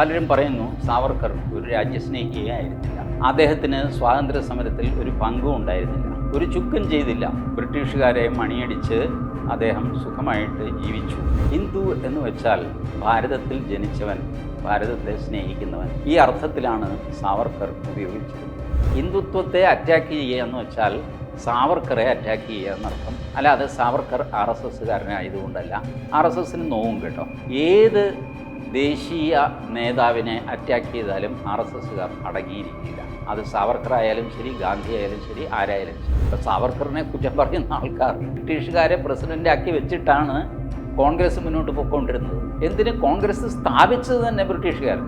പലരും പറയുന്നു സാവർക്കർ ഒരു രാജ്യസ്നേഹിയായിരുന്നില്ല അദ്ദേഹത്തിന് സ്വാതന്ത്ര്യ സമരത്തിൽ ഒരു പങ്കും ഉണ്ടായിരുന്നില്ല. ഒരു ചുക്കും ചെയ്തില്ല. ബ്രിട്ടീഷുകാരെ മണിയടിച്ച് അദ്ദേഹം സുഖമായിട്ട് ജീവിച്ചു. ഹിന്ദു എന്ന് വെച്ചാൽ ഭാരതത്തിൽ ജനിച്ചവൻ ഭാരതത്തെ സ്നേഹിക്കുന്നവൻ. ഈ അർത്ഥത്തിലാണ് സാവർക്കർ ഉപയോഗിച്ചത്. ഹിന്ദുത്വത്തെ അറ്റാക്ക് ചെയ്യുക എന്ന് വെച്ചാൽ സാവർക്കറെ അറ്റാക്ക് ചെയ്യുക എന്നർത്ഥം. അല്ലാതെ സാവർക്കർ ആർ എസ് എസ്സുകാരനായതുകൊണ്ടല്ല. ആർ എസ് എസിന് നോവും കേട്ടോ ഏത് ദേശീയ നേതാവിനെ അറ്റാക്ക് ചെയ്താലും ആർ എസ് എസ്സുകാർ അടങ്ങിയിരിക്കില്ല. അത് സാവർക്കർ ആയാലും ശരി ഗാന്ധി ആയാലും ശരി ആരായാലും ശരി. ഇപ്പം സാവർക്കറിനെ കുറ്റം പറയുന്ന ആൾക്കാർ ബ്രിട്ടീഷുകാരെ പ്രസിഡന്റ് ആക്കി വെച്ചിട്ടാണ് കോൺഗ്രസ് മുന്നോട്ട് പോയിക്കൊണ്ടിരുന്നത് എന്തിന്? കോൺഗ്രസ് സ്ഥാപിച്ചത് തന്നെ ബ്രിട്ടീഷുകാർ.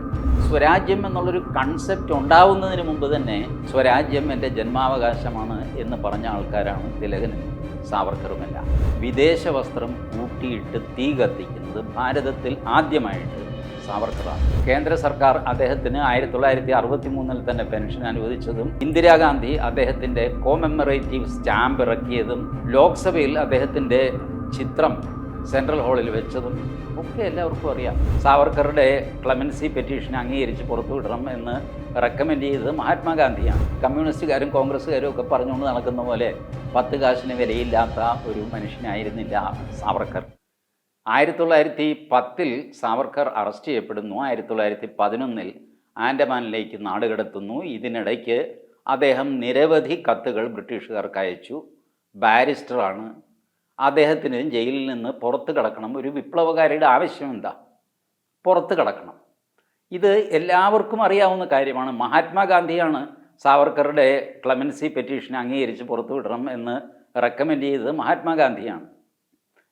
സ്വരാജ്യം എന്നുള്ളൊരു കൺസെപ്റ്റ് ഉണ്ടാവുന്നതിന് മുമ്പ് തന്നെ സ്വരാജ്യം എന്റെ ജന്മാവകാശമാണ് എന്ന് പറഞ്ഞ ആൾക്കാരാണ് തിലകനും സാവർക്കറുമല്ല. വിദേശ വസ്ത്രം കൂട്ടിയിട്ട് തീ കത്തിക്കുന്നത് ഭാരതത്തിൽ ആദ്യമായിട്ട് സാവർക്കറാണ് കേന്ദ്ര സർക്കാർ അദ്ദേഹത്തിന് ആയിരത്തി തൊള്ളായിരത്തി അറുപത്തി മൂന്നിൽ തന്നെ പെൻഷൻ അനുവദിച്ചതും ഇന്ദിരാഗാന്ധി അദ്ദേഹത്തിന്റെ കോമെമ്മറേറ്റീവ് സ്റ്റാമ്പ് ഇറക്കിയതും ലോക്സഭയിൽ അദ്ദേഹത്തിന്റെ ചിത്രം സെൻട്രൽ ഹാളിൽ വെച്ചതും ഒക്കെ എല്ലാവർക്കും അറിയാം. സാവർക്കറുടെ ക്ലമൻസി പെറ്റീഷൻ അംഗീകരിച്ച് പുറത്തുവിടണം എന്ന് റെക്കമെൻഡ് ചെയ്തത് മഹാത്മാഗാന്ധിയാണ്. കമ്മ്യൂണിസ്റ്റുകാരും കോൺഗ്രസ്സുകാരും ഒക്കെ പറഞ്ഞുകൊണ്ട് നടക്കുന്ന പോലെ പത്ത് കാശിന് വിലയില്ലാത്ത ഒരു മനുഷ്യനായിരുന്നില്ല സാവർക്കർ. ആയിരത്തി തൊള്ളായിരത്തി പത്തിൽ സാവർക്കർ അറസ്റ്റ് ചെയ്യപ്പെടുന്നു. ആയിരത്തി തൊള്ളായിരത്തി പതിനൊന്നിൽ ആൻഡമാനിലേക്ക് നാടുകടത്തുന്നു ഇതിനിടയ്ക്ക് അദ്ദേഹം നിരവധി കത്തുകൾ ബ്രിട്ടീഷുകാർക്ക് അയച്ചു. ബാരിസ്റ്ററാണ്. അദ്ദേഹത്തിന് ജയിലിൽ നിന്ന് പുറത്ത് കടക്കണം. ഒരു വിപ്ലവകാരിയുടെ ആവശ്യം എന്താ? പുറത്ത് കടക്കണം. ഇത് എല്ലാവർക്കും അറിയാവുന്ന കാര്യമാണ്. മഹാത്മാഗാന്ധിയാണ് സാവർക്കറുടെ ക്ലമൻസി പെറ്റീഷൻ അംഗീകരിച്ച് പുറത്തുവിടണം എന്ന് റെക്കമെൻഡ് ചെയ്തത് മഹാത്മാഗാന്ധിയാണ്.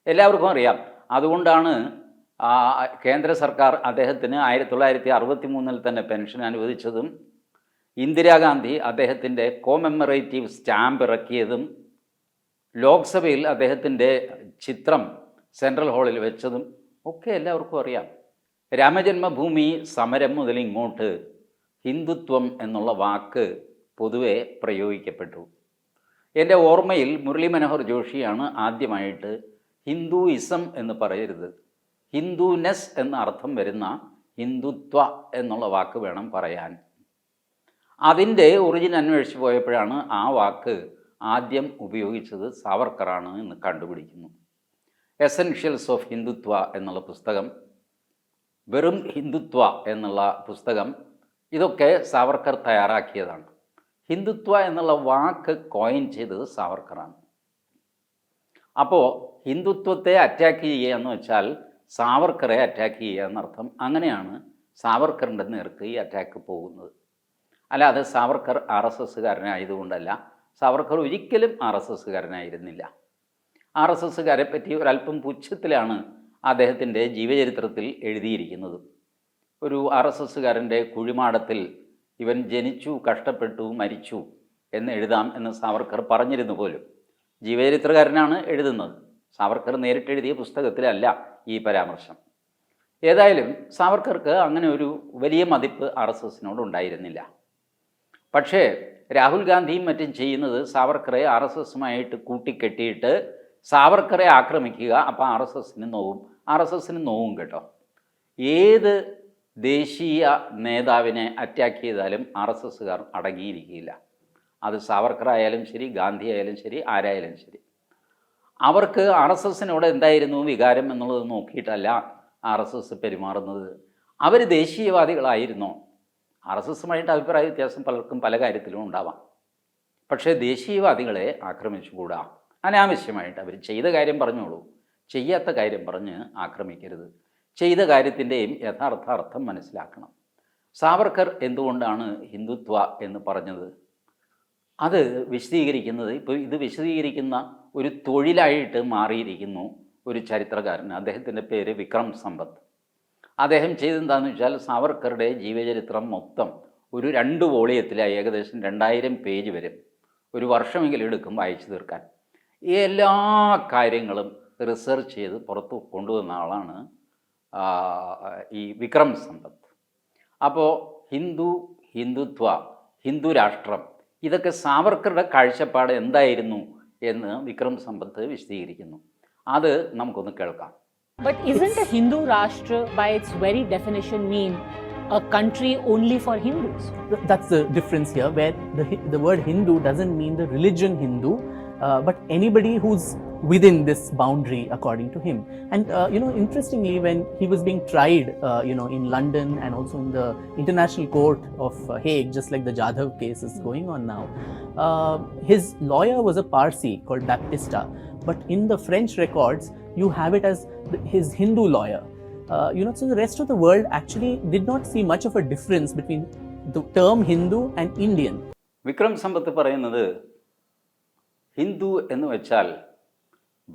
എല്ലാവർക്കും അറിയാം. അതുകൊണ്ടാണ് കേന്ദ്ര സർക്കാർ അദ്ദേഹത്തിന് ആയിരത്തി തൊള്ളായിരത്തി അറുപത്തി മൂന്നിൽ തന്നെ പെൻഷൻ അനുവദിച്ചതും ഇന്ദിരാഗാന്ധി അദ്ദേഹത്തിന്റെ കോമെമ്മറേറ്റീവ് സ്റ്റാമ്പ് ഇറക്കിയതും ലോക്സഭയിൽ അദ്ദേഹത്തിന്റെ ചിത്രം സെൻട്രൽ ഹാളിൽ വെച്ചതും ഒക്കെ എല്ലാവർക്കും അറിയാം. രാമജന്മഭൂമി സമരം മുതൽ ഇങ്ങോട്ട് ഹിന്ദുത്വം എന്നുള്ള വാക്ക് പൊതുവെ പ്രയോഗിക്കപ്പെട്ടു. എന്റെ ഓർമ്മയിൽ മുരളി മനോഹർ ജോഷിയാണ് ആദ്യമായിട്ട് ഹിന്ദുയിസം എന്ന് പറയരുത്. ഹിന്ദുനെസ് എന്ന അർത്ഥം വരുന്ന ഹിന്ദുത്വ എന്നുള്ള വാക്ക് വേണം പറയാൻ. അതിന്റെ ഒറിജിൻ അന്വേഷിച്ച് പോയപ്പോഴാണ് ആ വാക്ക് ആദ്യം ഉപയോഗിച്ചത് സാവർക്കറാണ് എന്ന് കണ്ടുപിടിക്കുന്നു. എസെൻഷ്യൽസ് ഓഫ് ഹിന്ദുത്വ എന്നുള്ള പുസ്തകം വെറും ഹിന്ദുത്വ എന്നുള്ള പുസ്തകം ഇതൊക്കെ സാവർക്കർ തയ്യാറാക്കിയതാണ്. ഹിന്ദുത്വ എന്നുള്ള വാക്ക് കോയിൻ ചെയ്തത് സാവർക്കറാണ്. അപ്പോൾ ഹിന്ദുത്വത്തെ അറ്റാക്ക് ചെയ്യുക എന്ന് വെച്ചാൽ സാവർക്കറെ അറ്റാക്ക് ചെയ്യുക എന്നർത്ഥം അങ്ങനെയാണ് സാവർക്കറിന്റെ നേർക്ക് ഈ അറ്റാക്ക് പോകുന്നത്. അല്ലാതെ സാവർക്കർ ആർ എസ് എസ്സുകാരനായതുകൊണ്ടല്ല. സാവർക്കർ ഒരിക്കലും ആർ എസ് എസ്സുകാരനായിരുന്നില്ല. ആർ എസ് എസ്സുകാരെ പറ്റി ഒരല്പം പുച്ഛത്തിലാണ് അദ്ദേഹത്തിന്റെ ജീവചരിത്രത്തിൽ എഴുതിയിരിക്കുന്നത്. ഒരു ആർ എസ് എസ്സുകാരന്റെ കുഴിമാടത്തിൽ ഇവൻ ജനിച്ചു കഷ്ടപ്പെട്ടു മരിച്ചു എന്ന് എഴുതാം എന്ന് സാവർക്കർ പറഞ്ഞിരുന്നു പോലും. ജീവചരിത്രകാരനാണ് എഴുതുന്നത്. സാവർക്കർ നേരിട്ട് എഴുതിയ പുസ്തകത്തിലല്ല ഈ പരാമർശം. ഏതായാലും സാവർക്കർക്ക് അങ്ങനെ ഒരു വലിയ മതിപ്പ് ആർ എസ് എസിനോട് ഉണ്ടായിരുന്നില്ല. പക്ഷേ രാഹുൽ ഗാന്ധിയും മറ്റും ചെയ്യുന്നത് സാവർക്കറെ ആർ എസ് എസുമായിട്ട് കൂട്ടിക്കെട്ടിയിട്ട് സാവർക്കറെ ആക്രമിക്കുക അപ്പോൾ ആർ എസ് എസിന് നോവും. ആർ എസ് എസിന് നോവും കേട്ടോ. ഏത് ദേശീയ നേതാവിനെ അറ്റാക്ക് ചെയ്താലും ആർ എസ് എസ്സുകാർ അടങ്ങിയിരിക്കില്ല. അത് സാവർക്കർ ആയാലും ശരി ഗാന്ധി ആയാലും ശരി ആരായാലും ശരി. അവർക്ക് ആർ എസ് എസിനോട് എന്തായിരുന്നു വികാരം എന്നുള്ളത് നോക്കിയിട്ടല്ല ആർ എസ് എസ് പെരുമാറുന്നത്. അവർ ദേശീയവാദികളായിരുന്നോ. ആർ എസ് എസുമായിട്ട് അഭിപ്രായ വ്യത്യാസം പലർക്കും പല കാര്യത്തിലും ഉണ്ടാവാം. പക്ഷേ ദേശീയവാദികളെ ആക്രമിച്ചുകൂടാ? അനാവശ്യമായിട്ട് അവർ ചെയ്ത കാര്യം പറഞ്ഞോളൂ. ചെയ്യാത്ത കാര്യം പറഞ്ഞ് ആക്രമിക്കരുത്. ചെയ്ത കാര്യത്തിന്റെയും യഥാർത്ഥ അർത്ഥം മനസ്സിലാക്കണം. സാവർക്കർ എന്തുകൊണ്ടാണ് ഹിന്ദുത്വ എന്ന് പറഞ്ഞത്? അത് വിശദീകരിക്കുന്നത് ഇപ്പോൾ ഇത് വിശദീകരിക്കുന്ന ഒരു തൊഴിലായിട്ട് മാറിയിരിക്കുന്നു ഒരു ചരിത്രകാരൻ. അദ്ദേഹത്തിന്റെ പേര് വിക്രം സമ്പത്ത്. അദ്ദേഹം ചെയ്തെന്താണെന്ന് വെച്ചാൽ സാവർക്കറുടെ ജീവചരിത്രം മൊത്തം ഒരു രണ്ട് വോളിയത്തിലായി ഏകദേശം രണ്ടായിരം പേജ് വരും. ഒരു വർഷമെങ്കിലും എടുക്കും വായിച്ചു തീർക്കാൻ. ഈ എല്ലാ കാര്യങ്ങളും റിസർച്ച് ചെയ്ത് പുറത്ത് കൊണ്ടുവന്ന ആളാണ് ഈ വിക്രം സമ്പത്ത്. അപ്പോൾ ഹിന്ദു ഹിന്ദുത്വ ഹിന്ദു രാഷ്ട്രം ഇതൊക്കെ സാവർക്കറുടെ കാഴ്ചപ്പാട് എന്തായിരുന്നു? എന്ന് വിക്രം സമ്പത്ത് വിശദീകരിക്കുന്നു അത് നമുക്കൊന്ന് കേൾക്കാം But isn't a Hindu Rashtra, by its very definition, mean a country only for Hindus. Th- That's the difference here, where the, Hi- the word Hindu doesn't mean the religion Hindu, uh, but anybody who's within this boundary, according to him. And uh, you know, interestingly, when he was being tried, uh, you know, in London and also in the International Court of uh, Hague, just like the Jadhav case is going on now, uh, his lawyer was a Parsi called Baptista, but in the French records, you have it as the, his Hindu lawyer. Uh, you know, so the rest of the world actually did not see much of a difference between the term Hindu and Indian. Vikram സമ്പത്ത് പറയുന്നത് ഹിന്ദു എന്ന് വെച്ചാൽ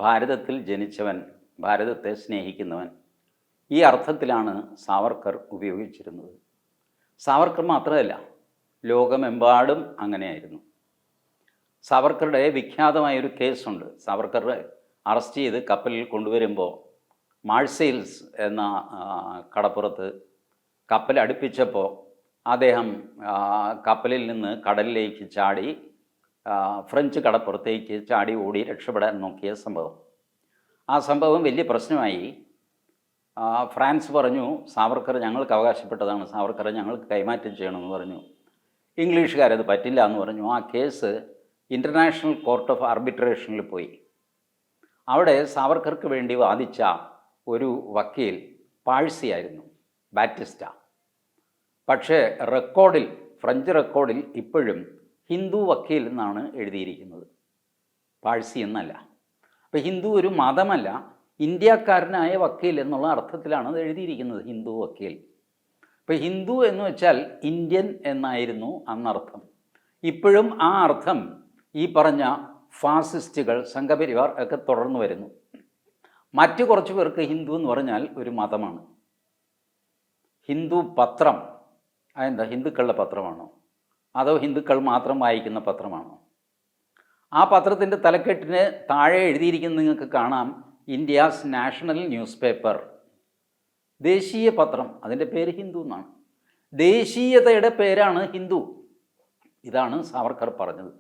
ഭാരതത്തിൽ ജനിച്ചവൻ ഭാരതത്തെ സ്നേഹിക്കുന്നവൻ. ഈ അർത്ഥത്തിലാണ് സാവർക്കർ ഉപയോഗിച്ചിരുന്നത്. സാവർക്കർ മാത്രമല്ല ലോകമെമ്പാടും അങ്ങനെയായിരുന്നു. സാവർക്കറുടെ വിഖ്യാതമായൊരു കേസുണ്ട്. സാവർക്കറെ അറസ്റ്റ് ചെയ്ത് കപ്പലിൽ കൊണ്ടുവരുമ്പോൾ മാഴ്സെയിൽസ് എന്ന കടപ്പുറത്ത് കപ്പൽ അടുപ്പിച്ചപ്പോൾ അദ്ദേഹം കപ്പലിൽ നിന്ന് കടലിലേക്ക് ചാടി ഫ്രഞ്ച് കടപ്പുറത്തേക്ക് ചാടി ഓടി രക്ഷപ്പെടാൻ നോക്കിയ സംഭവം. ആ സംഭവം വലിയ പ്രശ്നമായി. ഫ്രാൻസ് പറഞ്ഞു സാവർക്കർ ഞങ്ങൾക്ക് അവകാശപ്പെട്ടതാണ്. സാവർക്കറെ ഞങ്ങൾക്ക് കൈമാറ്റം ചെയ്യണമെന്ന് പറഞ്ഞു. ഇംഗ്ലീഷുകാരത് പറ്റില്ല എന്ന് പറഞ്ഞു. ആ കേസ് ഇന്റർനാഷണൽ കോർട്ട് ഓഫ് ആർബിട്രേഷനിൽ പോയി. അവിടെ സാവർക്കർക്ക് വേണ്ടി വാദിച്ച ഒരു വക്കീൽ പാഴ്സിയായിരുന്നു ബാറ്റിസ്റ്റ. പക്ഷേ റെക്കോർഡിൽ ഫ്രഞ്ച് റെക്കോർഡിൽ ഇപ്പോഴും ഹിന്ദു വക്കീൽ എന്നാണ് എഴുതിയിരിക്കുന്നത്. പാഴ്സി എന്നല്ല. അപ്പോൾ ഹിന്ദു ഒരു മതമല്ല ഇന്ത്യക്കാരനായ വക്കീൽ എന്നുള്ള അർത്ഥത്തിലാണ് അത് എഴുതിയിരിക്കുന്നത് ഹിന്ദു വക്കീൽ. അപ്പോൾ ഹിന്ദു എന്ന് വെച്ചാൽ ഇന്ത്യൻ എന്നായിരുന്നു അന്നർത്ഥം. ഇപ്പോഴും ആ അർത്ഥം ഈ പറഞ്ഞ ഫാസിസ്റ്റുകൾ സംഘപരിവാർ ഒക്കെ തുടർന്നു വരുന്നു. മറ്റു കുറച്ച് പേർക്ക് ഹിന്ദു എന്ന് പറഞ്ഞാൽ ഒരു മതമാണ്. ഹിന്ദു പത്രം. അതെന്താ? ഹിന്ദുക്കളുടെ പത്രമാണോ? അതോ ഹിന്ദുക്കൾ മാത്രം വായിക്കുന്ന പത്രമാണോ? ആ പത്രത്തിന്റെ തലക്കെട്ടിന് താഴെ എഴുതിയിരിക്കുന്നത് നിങ്ങൾക്ക് കാണാം. ഇന്ത്യാസ് നാഷണൽ ന്യൂസ് പേപ്പർ ദേശീയ പത്രം. അതിന്റെ പേര് ഹിന്ദു എന്നാണ്. ദേശീയതയുടെ പേരാണ് ഹിന്ദു. ഇതാണ് സാവർക്കർ പറഞ്ഞത്.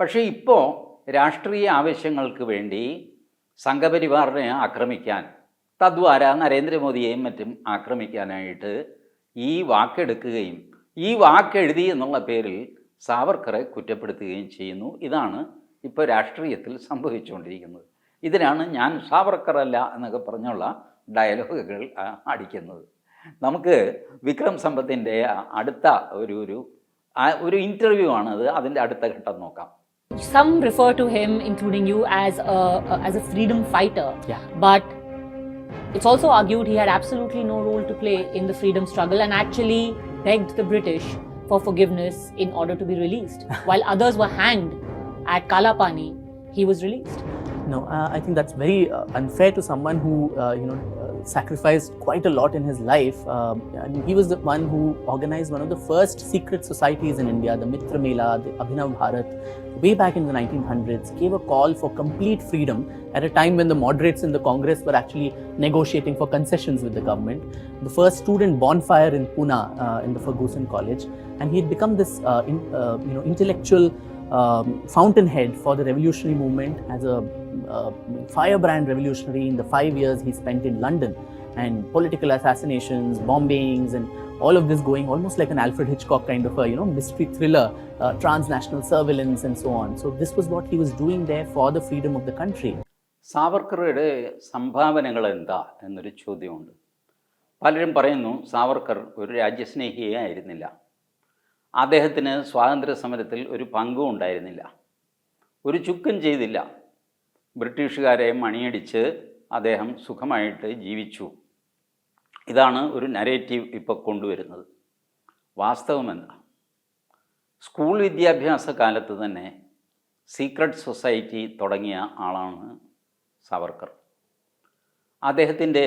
പക്ഷേ ഇപ്പോൾ രാഷ്ട്രീയ ആവശ്യങ്ങൾക്ക് വേണ്ടി സംഘപരിവാറിനെ ആക്രമിക്കാൻ തദ്വാര നരേന്ദ്രമോദിയെയും മറ്റും ആക്രമിക്കാനായിട്ട് ഈ വാക്കെടുക്കുകയും ഈ വാക്കെഴുതി എന്നുള്ള പേരിൽ സാവർക്കറെ കുറ്റപ്പെടുത്തുകയും ചെയ്യുന്നു. ഇതാണ് ഇപ്പോൾ രാഷ്ട്രീയത്തിൽ സംഭവിച്ചുകൊണ്ടിരിക്കുന്നത്. ഇതിനാണ് ഞാൻ സാവർക്കറല്ല എന്നൊക്കെ പറഞ്ഞുള്ള ഡയലോഗുകൾ അടിക്കുന്നത്. നമുക്ക് വിക്രം സമ്പത്തിന്റെ അടുത്ത ഒരു ഒരു ഒരു ഇന്റർവ്യൂ ആണ് അത് അതിന്റെ അടുത്ത ഘട്ടം നോക്കാം. Some refer to him, including you, as a- as a freedom fighter. Yeah. But it's also argued he had absolutely no role to play in the freedom struggle. And actually begged the British for forgiveness in order to be released. While others were hanged at Kalapani, he was released. No, uh, I think that's very uh, unfair to someone who, uh, you know, sacrificed quite a lot in his life. Um, he was the one who organized one of the first secret societies in India, the Mitra Mela, the Abhinav Bharat, way back in the 1900s, gave a call for complete freedom at a time when the moderates in the Congress were actually negotiating for concessions with the government. The first student bonfire in Pune, uh, in the Ferguson College, and he had become this, uh, in, uh, you know, intellectual um, fountainhead for the revolutionary movement as a firebrand revolutionary in the five years he spent in London. And political assassinations, bombings, and all of this going almost like an Alfred Hitchcock kind of a you know mystery thriller, uh, transnational surveillance, and so on. So this was what he was doing there for the freedom of the country. സാവർക്കറുടെ സംഭാവനകൾ എന്താ എന്നൊരു ചോദ്യമുണ്ട് പലരും പറയുന്നു സാവർക്കർ ഒരു രാജ്യസ്നേഹിയെ ആയിരുന്നില്ല അദ്ദേഹത്തിന് സ്വാതന്ത്ര്യ സമരത്തിൽ ഒരു പങ്കും ഉണ്ടായിരുന്നില്ല ഒരു ചുക്കും ചെയ്തില്ല ബ്രിട്ടീഷുകാരെ മണിയടിച്ച് അദ്ദേഹം സുഖമായിട്ട് ജീവിച്ചു. ഇതാണ് ഒരു നരേറ്റീവ് ഇപ്പോൾ കൊണ്ടുവരുന്നത്. വാസ്തവമെന്താ? സ്കൂൾ വിദ്യാഭ്യാസ കാലത്ത് തന്നെ സീക്രട്ട് സൊസൈറ്റി തുടങ്ങിയ ആളാണ് സാവർക്കർ. അദ്ദേഹത്തിന്റെ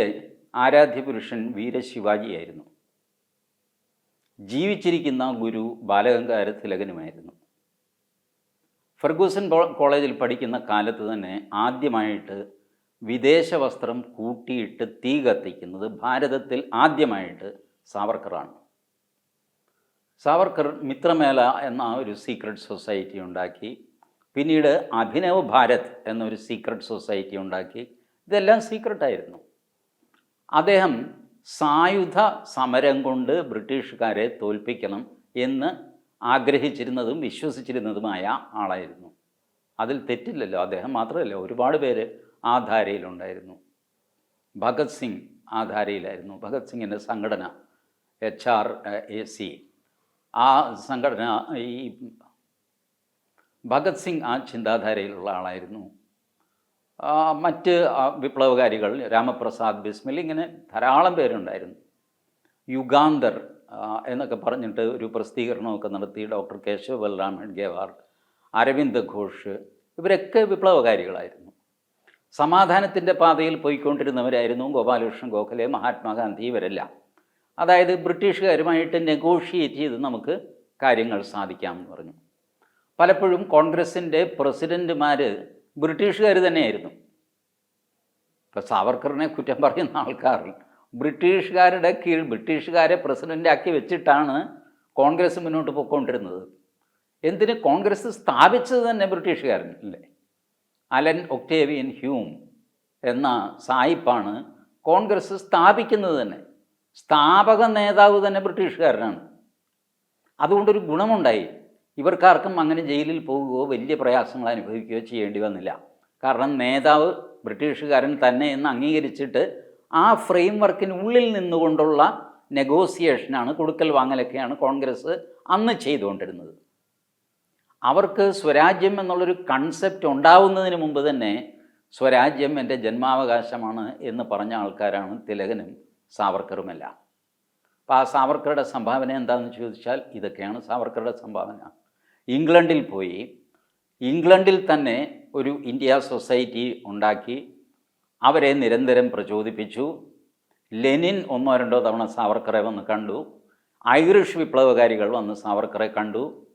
ആരാധ്യപുരുഷൻ വീരശിവാജിയായിരുന്നു ജീവിച്ചിരിക്കുന്ന ഗുരു ബാലഗംഗാര തിലകനുമായിരുന്നു. ഫെർഗൂസൺ കോളേജിൽ പഠിക്കുന്ന കാലത്ത് തന്നെ ആദ്യമായിട്ട് വിദേശ വസ്ത്രം കൂട്ടിയിട്ട് തീ കത്തിക്കുന്നത് ഭാരതത്തിൽ ആദ്യമായിട്ട് സാവർക്കറാണ്. സാവർക്കർ മിത്രമേല എന്ന ഒരു സീക്രട്ട് സൊസൈറ്റി ഉണ്ടാക്കി പിന്നീട് അഭിനവ് ഭാരത് എന്നൊരു സീക്രട്ട് സൊസൈറ്റി ഉണ്ടാക്കി. ഇതെല്ലാം സീക്രട്ടായിരുന്നു അദ്ദേഹം സായുധ സമരം കൊണ്ട് ബ്രിട്ടീഷുകാരെ തോൽപ്പിക്കണം എന്ന് ആഗ്രഹിച്ചിരുന്നതും വിശ്വസിച്ചിരുന്നതുമായ ആളായിരുന്നു. അതിൽ തെറ്റില്ലല്ലോ അദ്ദേഹം മാത്രമല്ല ഒരുപാട് പേര് ആ ധാരയിലുണ്ടായിരുന്നു ഭഗത് സിംഗ് ആ ധാരയിലായിരുന്നു ഭഗത് സിംഗിന്റെ സംഘടന എച്ച് ആർ എ സി. ആ സംഘടന ഈ ഭഗത് സിംഗ് ആ ചിന്താധാരയിലുള്ള ആളായിരുന്നു. മറ്റ് വിപ്ലവകാരികൾ രാമപ്രസാദ് ബിസ്മിൽ ഇങ്ങനെ ധാരാളം പേരുണ്ടായിരുന്നു. യുഗാന്തർ എന്നൊക്കെ പറഞ്ഞിട്ട് ഒരു പ്രസിദ്ധീകരണമൊക്കെ നടത്തി ഡോക്ടർ കേശവ് ബൽറാം ഹെഡ്ഗേവാർ അരവിന്ദ് ഘോഷ്. ഇവരൊക്കെ വിപ്ലവകാരികളായിരുന്നു. സമാധാനത്തിന്റെ പാതയിൽ പോയിക്കൊണ്ടിരുന്നവരായിരുന്നു ഗോപാലകൃഷ്ണൻ ഗോഖലെ മഹാത്മാഗാന്ധി ഇവരെല്ലാം. അതായത് ബ്രിട്ടീഷുകാരുമായിട്ട് നെഗോഷിയേറ്റ് ചെയ്ത് നമുക്ക് കാര്യങ്ങൾ സാധിക്കാമെന്ന് പറഞ്ഞു. പലപ്പോഴും കോൺഗ്രസിന്റെ പ്രസിഡന്റുമാർ ബ്രിട്ടീഷുകാർ തന്നെയായിരുന്നു. ഇപ്പോൾ സാവർക്കറിനെ കുറ്റം പറയുന്ന ആൾക്കാർ ബ്രിട്ടീഷുകാരുടെ കീഴിൽ ബ്രിട്ടീഷുകാരെ പ്രസിഡന്റാക്കി വെച്ചിട്ടാണ് കോൺഗ്രസ് മുന്നോട്ട് പോയിക്കൊണ്ടിരുന്നത്. എന്തിന്? കോൺഗ്രസ് സ്ഥാപിച്ചത് തന്നെ ബ്രിട്ടീഷുകാരനല്ലേ അലൻ ഒക്ടേവിയൻ ഹ്യൂം എന്ന സായിപ്പാണ് കോൺഗ്രസ് സ്ഥാപിക്കുന്നത് തന്നെ. സ്ഥാപക നേതാവ് തന്നെ ബ്രിട്ടീഷുകാരനാണ്. അതുകൊണ്ടൊരു ഗുണമുണ്ടായി. ഇവർക്കാർക്കും അങ്ങനെ ജയിലിൽ പോകുകയോ വലിയ പ്രയാസങ്ങൾ അനുഭവിക്കുകയോ ചെയ്യേണ്ടി വന്നില്ല. കാരണം നേതാവ് ബ്രിട്ടീഷുകാരൻ തന്നെ എന്ന് അംഗീകരിച്ചിട്ട് ആ ഫ്രെയിം വർക്കിനുള്ളിൽ നിന്നുകൊണ്ടുള്ള നെഗോസിയേഷനാണ് കൊടുക്കൽ വാങ്ങലൊക്കെയാണ് കോൺഗ്രസ് അന്ന് ചെയ്തുകൊണ്ടിരുന്നത്. അവർക്ക് സ്വരാജ്യം എന്നുള്ളൊരു കൺസെപ്റ്റ് ഉണ്ടാവുന്നതിന് മുമ്പ് തന്നെ സ്വരാജ്യം എന്റെ ജന്മാവകാശമാണ് എന്ന് പറഞ്ഞ ആൾക്കാരാണ് തിലകനും സാവർക്കറുമെല്ലാം. അപ്പോൾ ആ സാവർക്കറുടെ സംഭാവന എന്താണെന്ന് ചോദിച്ചാൽ ഇതൊക്കെയാണ് സാവർക്കറുടെ സംഭാവന. ഇംഗ്ലണ്ടിൽ പോയി ഇംഗ്ലണ്ടിൽ തന്നെ ഒരു ഇന്ത്യ സൊസൈറ്റി ഉണ്ടാക്കി അവരെ നിരന്തരം പ്രചോദിപ്പിച്ചു. ലെനിൻ ഒന്നോ രണ്ടോ തവണ സാവർക്കറെ വന്ന് കണ്ടു. ഐറിഷ് വിപ്ലവകാരികൾ വന്ന് സാവർക്കറെ കണ്ടു.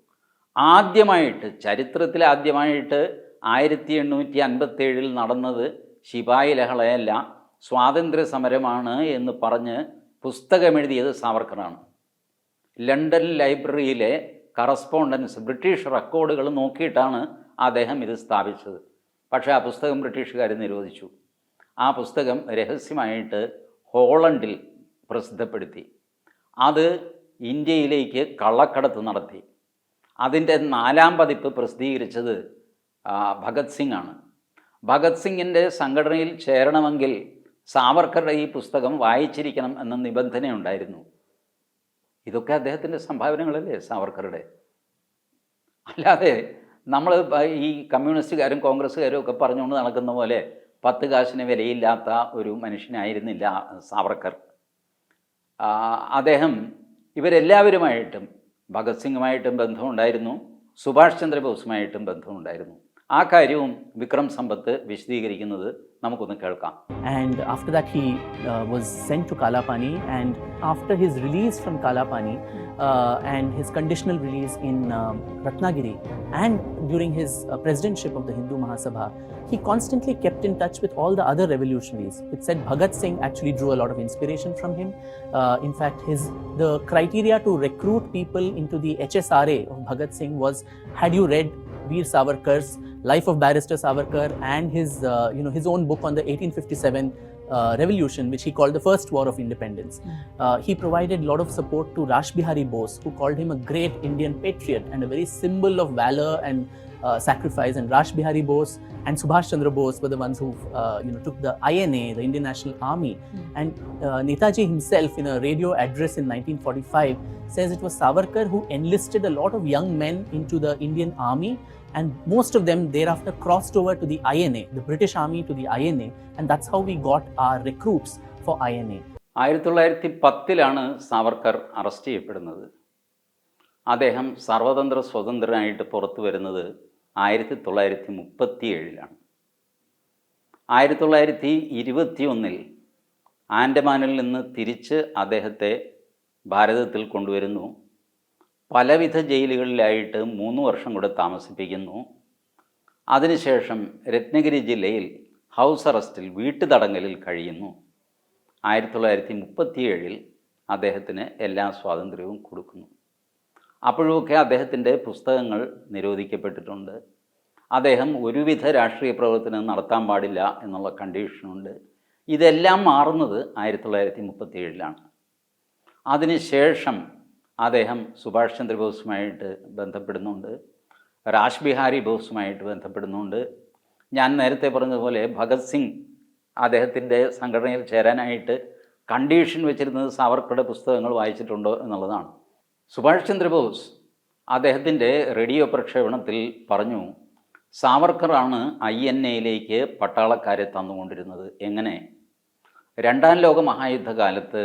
ആദ്യമായിട്ട് ചരിത്രത്തിൽ ആദ്യമായിട്ട് ആയിരത്തി എണ്ണൂറ്റി അൻപത്തേഴിൽ നടന്നത് ശിപായി ലഹളയല്ല സ്വാതന്ത്ര്യ സമരമാണ് എന്ന് പറഞ്ഞ് പുസ്തകമെഴുതിയത് സാവർക്കറാണ്. ലണ്ടൻ ലൈബ്രറിയിലെ കറസ്പോണ്ടൻസ് ബ്രിട്ടീഷ് റെക്കോർഡുകൾ നോക്കിയിട്ടാണ് അദ്ദേഹം ഇത് സ്ഥാപിച്ചത്. പക്ഷേ ആ പുസ്തകം ബ്രിട്ടീഷുകാർ നിരോധിച്ചു. ആ പുസ്തകം രഹസ്യമായിട്ട് ഹോളണ്ടിൽ പ്രസിദ്ധപ്പെടുത്തി. അത് ഇന്ത്യയിലേക്ക് കള്ളക്കടത്ത് നടത്തി. അതിന്റെ നാലാം പതിപ്പ് പ്രസിദ്ധീകരിച്ചത് ഭഗത് സിംഗ് ആണ്. ഭഗത് സിംഗിന്റെ സംഘടനയിൽ ചേരണമെങ്കിൽ സാവർക്കറുടെ ഈ പുസ്തകം വായിച്ചിരിക്കണം എന്ന നിബന്ധനയുണ്ടായിരുന്നു. ഇതൊക്കെ അദ്ദേഹത്തിന്റെ സംഭാവനകളല്ലേ സാവർക്കറുടെ? അല്ലാതെ നമ്മൾ ഈ കമ്മ്യൂണിസ്റ്റുകാരും കോൺഗ്രസ്സുകാരും ഒക്കെ പറഞ്ഞുകൊണ്ട് നടക്കുന്ന പോലെ പത്ത് കാശിന് വിലയില്ലാത്ത ഒരു മനുഷ്യനായിരുന്നില്ല സാവർക്കർ. അദ്ദേഹം ഇവരെല്ലാവരുമായിട്ടും ഭഗത് സിംഗുമായിട്ടും ബന്ധമുണ്ടായിരുന്നു സുഭാഷ് ചന്ദ്രബോസുമായിട്ടും ബന്ധമുണ്ടായിരുന്നു. ആ കാര്യവും വിക്രം സമ്പത്ത് വിശദീകരിക്കുന്നത് നമുക്കൊന്ന് കേൾക്കാം And after that, he uh, was sent to Kalapani. And after his release from Kalapani uh, and his conditional release in um, Ratnagiri, and during his uh, presidentship of the Hindu Mahasabha, he constantly kept in touch with all the other revolutionaries. It said Bhagat Singh actually drew a lot of inspiration from him. Uh, in fact, his the criteria to recruit people into the HSRA of Bhagat Singh was: had you read Veer Savarkar's Life of Barrister Savarkar and his, uh, you know, his own book on the 1857 uh, revolution, which he called the First War of Independence. Uh, he provided a lot of support to Rash Bihari Bose, who called him a great Indian patriot and a very symbol of valor and uh, sacrifice. And Rash Bihari Bose and Subhash Chandra Bose were the ones who, uh, you know, took the INA, the Indian National Army. And uh, Netaji himself, in a radio address in 1945, says it was Savarkar who enlisted a lot of young men into the Indian Army and most of them thereafter crossed over to the INA, the British Army to the INA, and that's how we got our recruits for INA. ആയിരത്തി തൊള്ളായിരത്തി പത്തിലാണ് Savarkar arrest ചെയ്യപ്പെടുന്നത്. അദ്ദേഹം സർവതന്ത്ര സ്വതന്ത്രനായിട്ട് പുറത്തു വരുന്നത് ആയിരത്തി തൊള്ളായിരത്തി മുപ്പത്തി ഏഴിലാണ് ആയിരത്തി തൊള്ളായിരത്തി ഇരുപത്തി ഒന്നിൽ ആൻഡമാനിൽ നിന്ന് തിരിച്ച് അദ്ദേഹത്തെ ഭാരതത്തിൽ കൊണ്ടുവരുന്നു. പലവിധ ജയിലുകളിലായിട്ട് മൂന്ന് വർഷം കൂടെ താമസിപ്പിക്കുന്നു. അതിനുശേഷം രത്നഗിരി ജില്ലയിൽ ഹൗസ് അറസ്റ്റിൽ വീട്ടുതടങ്കലിൽ കഴിയുന്നു. ആയിരത്തി തൊള്ളായിരത്തി മുപ്പത്തിയേഴിൽ അദ്ദേഹത്തിന് എല്ലാ സ്വാതന്ത്ര്യവും കൊടുക്കുന്നു. അപ്പോഴൊക്കെ അദ്ദേഹത്തിന്റെ പുസ്തകങ്ങൾ നിരോധിക്കപ്പെട്ടിട്ടുണ്ട്. അദ്ദേഹം ഒരുവിധ രാഷ്ട്രീയ പ്രവർത്തനം നടത്താൻ പാടില്ല എന്നുള്ള കണ്ടീഷനുണ്ട്. ഇതെല്ലാം മാറുന്നത് ആയിരത്തി തൊള്ളായിരത്തി മുപ്പത്തിയേഴിലാണ് അതിനുശേഷം അദ്ദേഹം സുഭാഷ് ചന്ദ്രബോസുമായിട്ട് ബന്ധപ്പെടുന്നുണ്ട്. രാജ് ബിഹാരി ബോസുമായിട്ട് ബന്ധപ്പെടുന്നുണ്ട്. ഞാൻ നേരത്തെ പറഞ്ഞതുപോലെ ഭഗത് സിംഗ് അദ്ദേഹത്തിന്റെ സംഘടനയിൽ ചേരാനായിട്ട് കണ്ടീഷൻ വെച്ചിരുന്നത് സാവർക്കറുടെ പുസ്തകങ്ങൾ വായിച്ചിട്ടുണ്ടോ എന്നുള്ളതാണ്. സുഭാഷ് ചന്ദ്രബോസ് അദ്ദേഹത്തിന്റെ റേഡിയോ പ്രക്ഷേപണത്തിൽ പറഞ്ഞു സാവർക്കറാണ് ഐ എൻ എയിലേക്ക് പട്ടാളക്കാരെ തന്നുകൊണ്ടിരുന്നത്. എങ്ങനെ? രണ്ടാം ലോക മഹായുദ്ധകാലത്ത്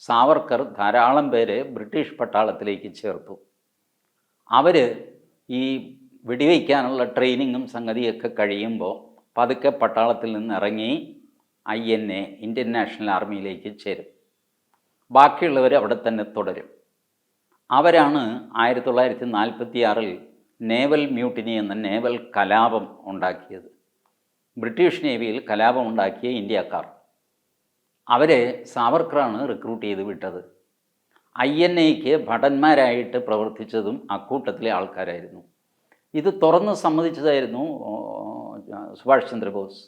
സാവർക്കർ ധാരാളം പേരെ ബ്രിട്ടീഷ് പട്ടാളത്തിലേക്ക് ചേർത്തു. അവർ ഈ വെടിവയ്ക്കാനുള്ള ട്രെയിനിങ്ങും സംഗതിയൊക്കെ കഴിയുമ്പോൾ പതുക്കെ പട്ടാളത്തിൽ നിന്ന് ഇറങ്ങി I N A Indian national ആർമിയിലേക്ക് ചേരും. ബാക്കിയുള്ളവർ അവിടെ തന്നെ തുടരും. അവരാണ് ആയിരത്തി തൊള്ളായിരത്തി നാൽപ്പത്തി ആറിൽ നേവൽ മ്യൂട്ടിനി എന്ന നേവൽ കലാപം ഉണ്ടാക്കിയത്. ബ്രിട്ടീഷ് നേവിയിൽ കലാപം ഉണ്ടാക്കിയ ഇന്ത്യക്കാർ. അവരെ സാവർക്കറാണ് റിക്രൂട്ട് ചെയ്ത് വിട്ടത്. ഐ എൻ എക്ക് ഭടന്മാരായിട്ട് പ്രവർത്തിച്ചതും അക്കൂട്ടത്തിലെ ആൾക്കാരായിരുന്നു. ഇത് തുറന്ന് സമ്മതിച്ചതായിരുന്നു സുഭാഷ് ചന്ദ്രബോസ്.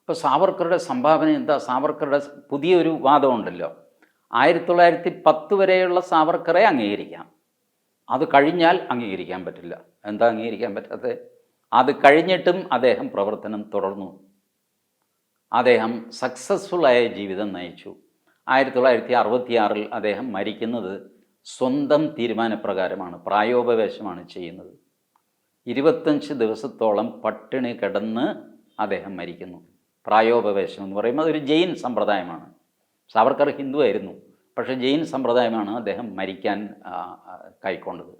അപ്പോൾ സാവർക്കറുടെ സംഭാവന എന്താ? സാവർക്കറുടെ പുതിയൊരു വാദമുണ്ടല്ലോ. ആയിരത്തി തൊള്ളായിരത്തി പത്ത് വരെയുള്ള സാവർക്കറെ അംഗീകരിക്കാം. അത് കഴിഞ്ഞാൽ അംഗീകരിക്കാൻ പറ്റില്ല. എന്താ അംഗീകരിക്കാൻ പറ്റാത്തത്? അത് കഴിഞ്ഞിട്ടും അദ്ദേഹം പ്രവർത്തനം തുടർന്നു. അദ്ദേഹം സക്സസ്ഫുള്ളായ ജീവിതം നയിച്ചു. ആയിരത്തി തൊള്ളായിരത്തി അറുപത്തിയാറിൽ അദ്ദേഹം മരിക്കുന്നത് സ്വന്തം തീരുമാനപ്രകാരമാണ് പ്രായോപവേശമാണ് ചെയ്യുന്നത്. ഇരുപത്തഞ്ച് ദിവസത്തോളം പട്ടിണി കിടന്ന് അദ്ദേഹം മരിക്കുന്നു. പ്രായോപവേശം എന്ന് പറയുമ്പോൾ അതൊരു ജെയിൻ സമ്പ്രദായമാണ്. സാവർക്കർ ഹിന്ദു ആയിരുന്നു പക്ഷേ ജെയിൻ സമ്പ്രദായമാണ് അദ്ദേഹം മരിക്കാൻ കൈക്കൊണ്ടത്.